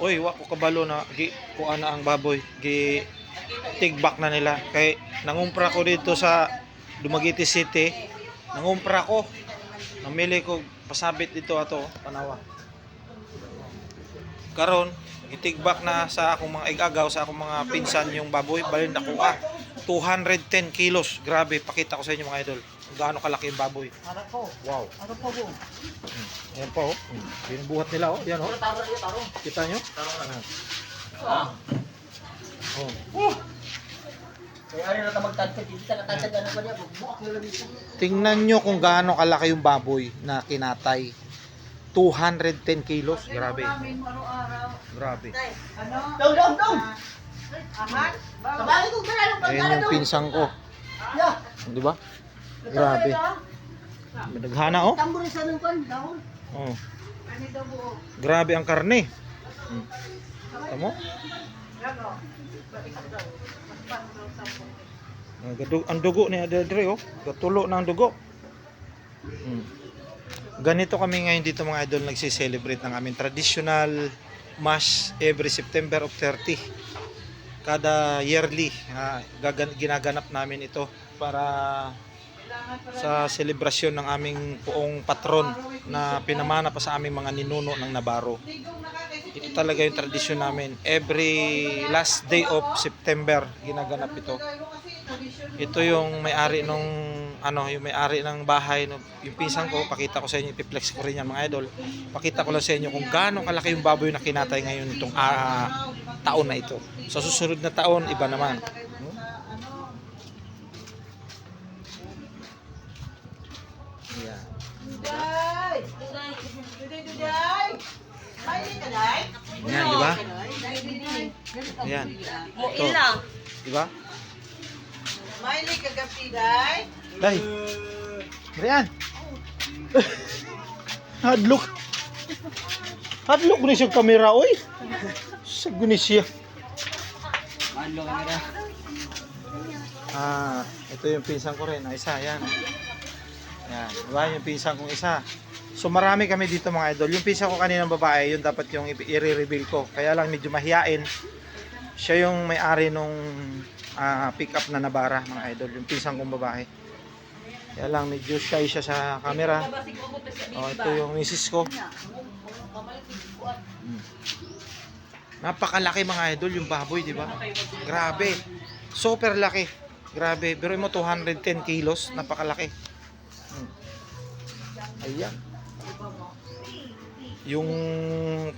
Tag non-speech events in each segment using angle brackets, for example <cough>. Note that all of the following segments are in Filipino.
Oy, wa ko kabalo na gi kuha na ang baboy. Gi tigbak na nila. Kay nangumpra ko dito sa Dumaguete City. Nangumpra ko. Namili ko pasabit dito ato, panawa. Karon, itigbak na sa akong mga igagaw sa akong mga pinsan yung baboy, balin na kuha. 210 kilos. Grabe, pakita ko sa inyo mga idol. Kung gaano kalaki yung baboy. Anak ko. Wow. Ano po po? Ayan pa oh. Binubuhat nila oh. Yan oh. Taro niyo, taro. Kita nyo? Ah. Oh. Kaya ano na magtantad, hindi ka natantad ano ba niya, bubuak nila dito. Tingnan nyo kung gaano kalaki yung baboy na kinatay. 210 kilos. Grabe. Grabe. Dong, dong, dong! Sabay ko pala ng Ayan pagkala yung dong! pinsang ko. Yeah. Di ba? Grabe. Naghana oh. Tambor isa ng pan, dahon. oh. Grabe ang karne. Hmm. Tamo? Ang gadu- Ang dugo ni Adedre oh. Katulo ng dugo. Hmm. Ganito kami ngayon dito mga idol nagsi-celebrate ng aming traditional mass every September of 30. Kada yearly ah, gagan- ginaganap namin ito para sa selebrasyon ng aming puong patron na pinamana pa sa aming mga ninuno ng Navarro. Ito talaga yung tradisyon namin. Every last day of September ginaganap ito. Ito yung may-ari nung ano, yung may-ari ng bahay nung yung pinsan ko, pakita ko sa inyo, ipiplex ko rin yan mga idol. Pakita ko lang sa inyo kung gaano kalaki yung baboy na kinatay ngayon itong ah, taon na ito. Sa susunod na taon, iba naman. Yan, di ba? Yan. Ito. Di ba? Miley kagabi day. Day. Rian. <laughs> Hadlok. Hadlok ni siya kamera oy. Sa gunis siya. Manlo ka nila. Ah, ito yung pinsan ko rin. Isa, yan. Yan. Diba yung pinsan kong isa. So marami kami dito mga idol. Yung pinsan ko kaninang babae, yun dapat yung i-reveal ko. Kaya lang medyo mahiyain. Siya yung may-ari nung ah, pick-up na nabara mga idol. Yung pinsan kong babae. Kaya lang medyo shy siya sa camera. Oh, ito yung misis ko. Hmm. Napakalaki mga idol yung baboy, di ba? Grabe. Super laki. Grabe. Pero mo 210 kilos. Napakalaki. Ayan. Yung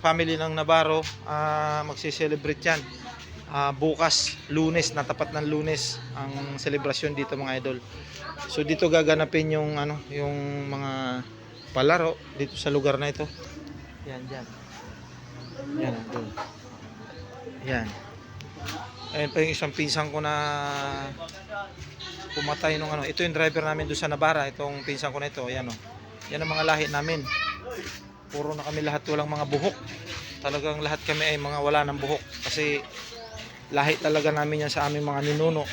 family ng Navarro, ah, magse-celebrate yan. Ah, bukas, lunes, natapat ng lunes, ang selebrasyon dito mga idol. So dito gaganapin yung ano, yung mga palaro dito sa lugar na ito. Yan, dyan. Yan, doon. Yan. Ayun pa yung isang pinsan ko na pumatay nung ano. Ito yung driver namin doon sa Nabara. Itong pinsan ko na ito. Yan o. Yan ang mga lahi namin. Puro na kami lahat walang mga buhok. Talagang lahat kami ay mga wala ng buhok. Kasi lahi talaga namin yan sa aming mga ninuno.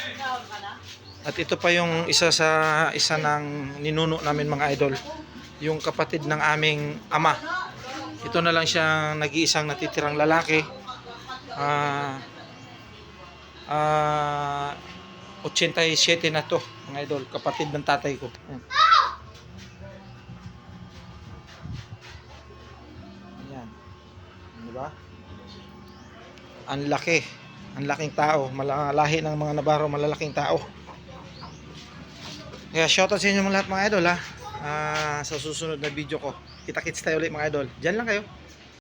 At ito pa yung isa sa isa ng ninuno namin mga idol. Yung kapatid ng aming ama. Ito na lang siya nag-iisang natitirang lalaki. Ah Ah 87 na to, mga idol, kapatid ng tatay ko. Di ba? Ang laki. Ang laking tao. Malalahi ng mga Navarro, malalaking tao. Kaya shoutout sa inyo mga lahat mga idol ha. Ah, sa susunod na video ko. Kita-kits tayo ulit mga idol. Diyan lang kayo.